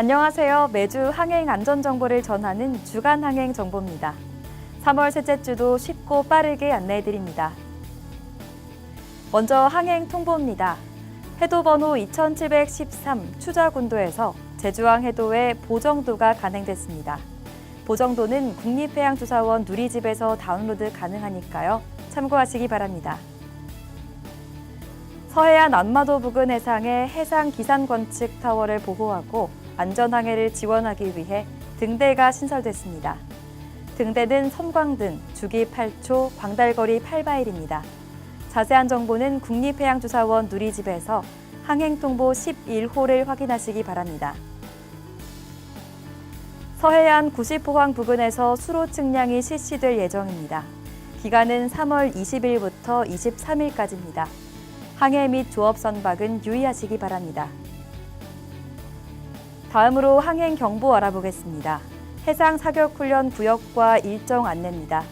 안녕하세요. 매주 항행 안전 정보를 전하는 주간 항행 정보입니다. 3월 셋째 주도 쉽고 빠르게 안내해 드립니다. 먼저 항행 통보입니다. 해도 번호 2713 추자군도에서 제주항 해도에 보정도가 간행됐습니다. 보정도는 국립해양조사원 누리집에서 다운로드 가능하니까요. 참고하시기 바랍니다. 서해안 안마도 부근 해상의 해상 기산 관측 타워를 보호하고 안전 항해를 지원하기 위해 등대가 신설됐습니다. 등대는 섬광등, 주기 8초, 광달거리 8마일입니다. 자세한 정보는 국립해양조사원 누리집에서 항행통보 11호를 확인하시기 바랍니다. 서해안 90호항 부근에서 수로 측량이 실시될 예정입니다. 기간은 3월 20일부터 23일까지입니다. 항해 및 조업 선박은 유의하시기 바랍니다. 다음으로 항행 경보 알아보겠습니다. 해상 사격 훈련 구역과 일정 안내입니다.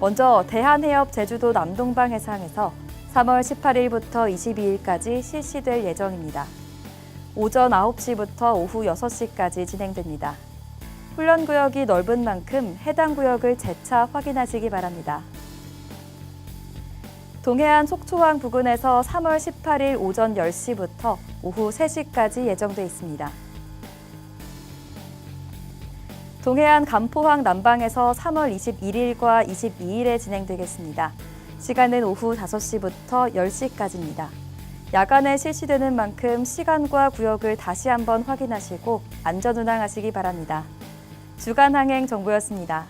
먼저 대한해협 제주도 남동방 해상에서 3월 18일부터 22일까지 실시될 예정입니다. 오전 9시부터 오후 6시까지 진행됩니다. 훈련 구역이 넓은 만큼 해당 구역을 재차 확인하시기 바랍니다. 동해안 속초항 부근에서 3월 18일 오전 10시부터 오후 3시까지 예정돼 있습니다. 동해안 간포항 남방에서 3월 21일과 22일에 진행되겠습니다. 시간은 오후 5시부터 10시까지입니다. 야간에 실시되는 만큼 시간과 구역을 다시 한번 확인하시고 안전 운항하시기 바랍니다. 주간 항행 정보였습니다.